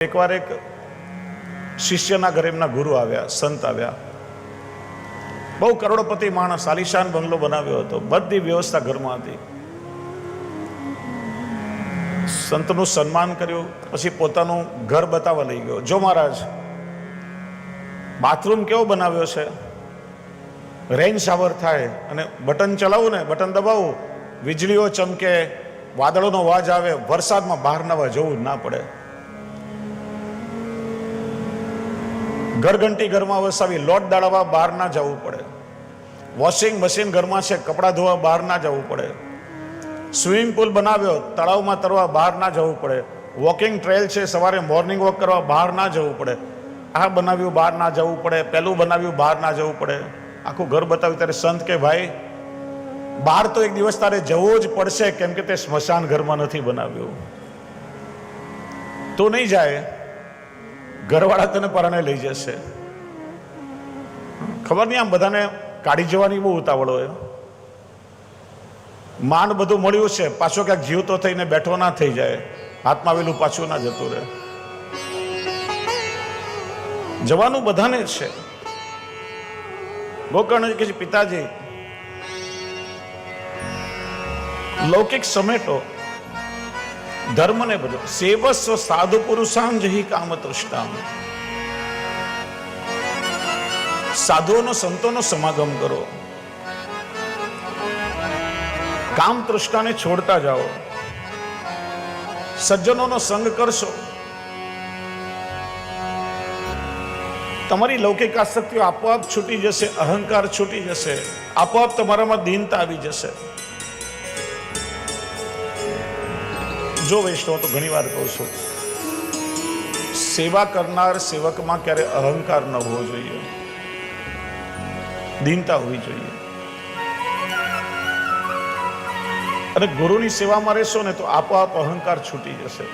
એકવાર એક શિષ્યના ઘરે એમના ગુરુ આવ્યા, સંત આવ્યા. બહુ કરોડપતિ માણસ આલિશાન બંગલો બનાવ્યો હતો. બધી વ્યવસ્થા ઘરમાં હતી. સંતનું સન્માન કર્યું, પછી પોતાનું ઘર બતાવવા લઈ ગયો. જો મહારાજ, બાથરૂમ કેવો બનાવ્યો છે? રેન શાવર થાય અને બટન ચલાવું ને, બટન દબાવું, વીજળીઓ ચમકે, વાદળોનો અવાજ આવે, વરસાદમાં બહાર નવા જવું ના પડે. ઘરઘંટી ઘરમાં વસાવી, લોટ દાળવા બહાર ના જવું પડે. વોશિંગ મશીન ઘરમાં છે, કપડાં ધોવા બહાર ના જવું પડે. સ્વિમિંગ પુલ બનાવ્યો, તળાવમાં તરવા બહાર ના જવું પડે. વોકિંગ ટ્રેલ છે, સવારે મોર્નિંગ વોક કરવા બહાર ના જવું પડે. આ બનાવ્યું બહાર ના જવું પડે, પેલું બનાવ્યું બહાર ના જવું પડે. આખું ઘર બતાવ્યું ત્યારે સંત કે, ભાઈ, બહાર તો એક દિવસ તારે જવું જ પડશે, કેમ કે તે સ્મશાન ઘરમાં નથી બનાવ્યું. તો નહીં જાય. ઘરવાળા તને પરાણે લઈ જશે. ખબર નહીં, આમ બધાને કાઢી જવાની બહુ ઉતાવળ હોય. માંડ બધું મળ્યું છે, પાછો ક્યાંક જીવતો થઈને બેઠો ના થઈ જાય. હાથમાં આવેલું પાછું ના જતું રહે. જવાનું બધાને છે. ગોકર્ણ કે, પિતાજી, લૌકિક સમેટો ધર્મને બધો સેવસ્વ સાધુ પુરુષામ જહી કામ તૃષ્ટા સાધુઓનો, સંતોનો સમાગમ કરો. કામ તૃષ્ણાને છોડતા જાઓ. સજ્જનોનો સંગ કરશો. તમારી લૌકિક આસક્તિઓ આપોઆપ છૂટી જશે, અહંકાર છૂટી જશે. આપોઆપ તમારામાં દીનતા આવી જશે. જો વૈષ્ણવ તો ઘણી વાર કહું છું, સેવા કરનાર સેવકમાં ક્યારે અહંકાર ન હોવો જોઈએ. દીનતા હોવી જોઈએ. અને ગુરુની સેવામાં રહેશો ને તો આપોઆપ અહંકાર છૂટી જશે.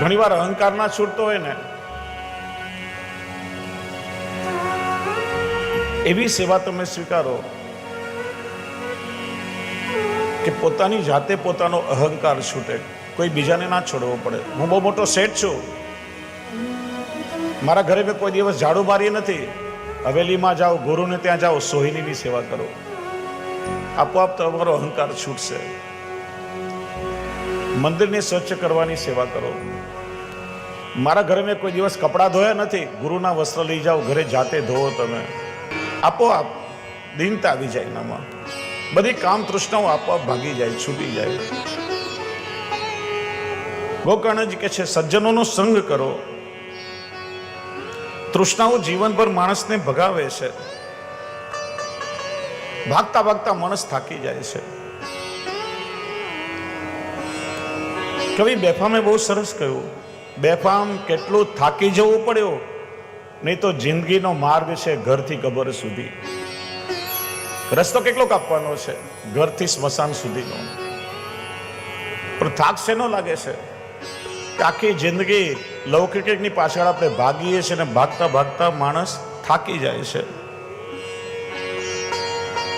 ઘણીવાર અહંકાર ના છૂટતો હોય ને, એવી સેવા તમે સ્વીકારો. કે પોતાની જાતે પોતાનો અહંકાર છૂટે. કોઈ બીજાને ના છોડવો પડે. હું બહુ મોટો સેટ છું. મારા ઘરે મેં કોઈ દિવસ ઝાડુ મારી નથી. હવેલીમાં જાઓ, ગુરુને ત્યાં જાઓ સોહિનીની સેવા કરો. આપોઆપ તમારો અહંકાર છૂટશે. મંદિરને સ્વચ્છ કરવાની સેવા કરો. મારા ઘરે મેં કોઈ દિવસ કપડાં ધોયા નથી. ગુરુના વસ્ત્ર લઈ જાઓ, ઘરે જાતે ધોવો તમે. આપોઆપ દિનતા આવી જાય એનામાં. બધી કામ તૃષ્ણાઓ આપવા ભાગી જાય, છૂટી જાય. ગોકર્ણજી કે છે, સજ્જનોનો સંગ કરો. તૃષ્ણાઓ જીવનભર માણસને ભગાવે છે. ભાગતા ભાગતા માણસ થાકી જાય છે. કવિ બેફામે બહુ સરસ કહ્યું, બેફામ કેટલું થાકી જવું પડ્યો, નહીં તો જિંદગીનો માર્ગ છે ઘરથી કબર સુધી. રસ્તો કેટલો કાપવાનો છે? ઘરથી સ્મશાન સુધીનો. પણ થાક શેનો લાગે છે? આખી જિંદગી લૌકિકની પાછળ આપણે ભાગીએ છીએ અને ભાગતા ભાગતા માણસ થાકી જાય છે.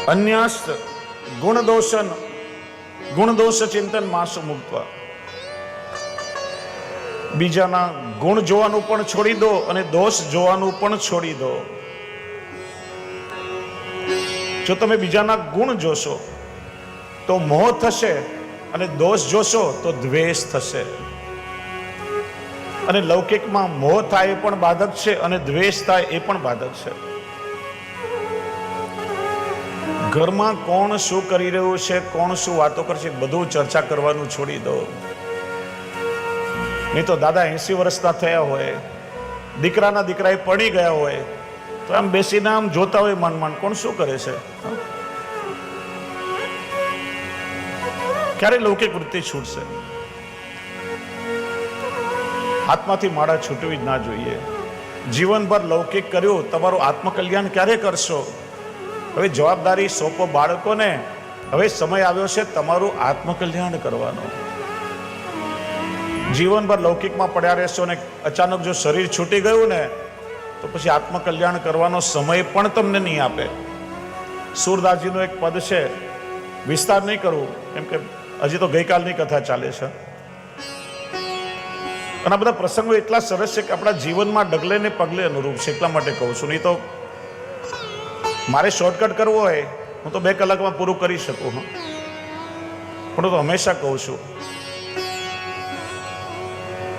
અન્યસ્ત, ગુણદોષન, ગુણદોષ ચિંતન માસુ મુક્તવા બીજાના ગુણ જોવાનું પણ છોડી દો અને દોષ જોવાનું પણ છોડી દો. જો તમે બીજાના ગુણ જોશો, તો મોહ થશે અને દોષ જોશો, તો દ્વેષ થશે. અને લૌકિકમાં મોહ થાય એ પણ બાધક છે અને દ્વેષ થાય એ પણ બાધક છે. ઘરમાં કોણ શું કરી રહ્યું છે, કોણ શું વાતો કરશે બધું ચર્ચા કરવાનું છોડી દો. નહીં તો દાદા એસી વર્ષના થયા હોય, દીકરાના દીકરાએ પડી ગયા હોય તો આમ બેસીને આમ જોતા હોય મન મન કોણ શું કરે છે? ક્યારે લૌકિક વૃત્તિ છૂટશે? હાથમાંથી માળા છૂટવી જ ના જોઈએ. જીવનભર લૌકિક કર્યું, તમારું આત્મકલ્યાણ ક્યારે કરશો? હવે જવાબદારી સોંપો બાળકોને. હવે સમય આવ્યો છે તમારું આત્મકલ્યાણ કરવાનો. જીવનભર લૌકિકમાં પડ્યા રહેશો ને અચાનક જો શરીર છૂટી ગયું ને તો પછી આત્મકલ્યાણ કરવાનો સમય પણ તમને નહીં આપે. સુરદાસજીનું એક પદ છે, વિસ્તાર નહીં કરવું, કેમ કે હજી તો ગઈકાલની કથા ચાલે છે. અને આ બધા પ્રસંગો એટલા સરસ છે કે આપણા જીવનમાં ડગલે ને પગલે અનુરૂપ છે, એટલા માટે કહું છું. નહીં તો મારે શોર્ટકટ કરવો હોય, હું તો બે કલાકમાં પૂરું કરી શકું, હું. પણ તો હંમેશા કહું છું,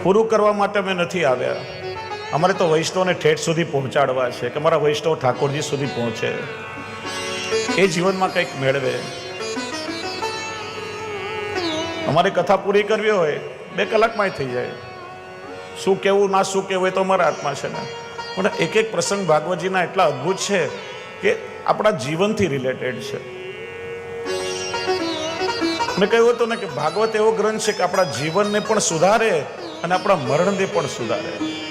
પૂરું કરવા માટે અમે નથી આવ્યા. અમારે તો વૈષ્ણવને ઠેઠ સુધી પહોંચાડવા છે કે અમારા વૈષ્ણવ ઠાકોરજી સુધી પહોંચે. એ જીવનમાં કંઈક મેળવે. અમારે કથા પૂરી કરવી હોય, બે કલાકમાં થઈ જાય. શું કેવું, ના શું કેવું એ તો અમારા હાથમાં છે ને. પણ એક એક પ્રસંગ ભાગવતજીના એટલા અદ્ભુત છે કે આપણા જીવનથી રિલેટેડ છે. મેં કહ્યું હતું ને કે ભાગવત એવો ગ્રંથ છે કે આપણા જીવનને પણ સુધારે અને આપણા મરણને પણ સુધારે.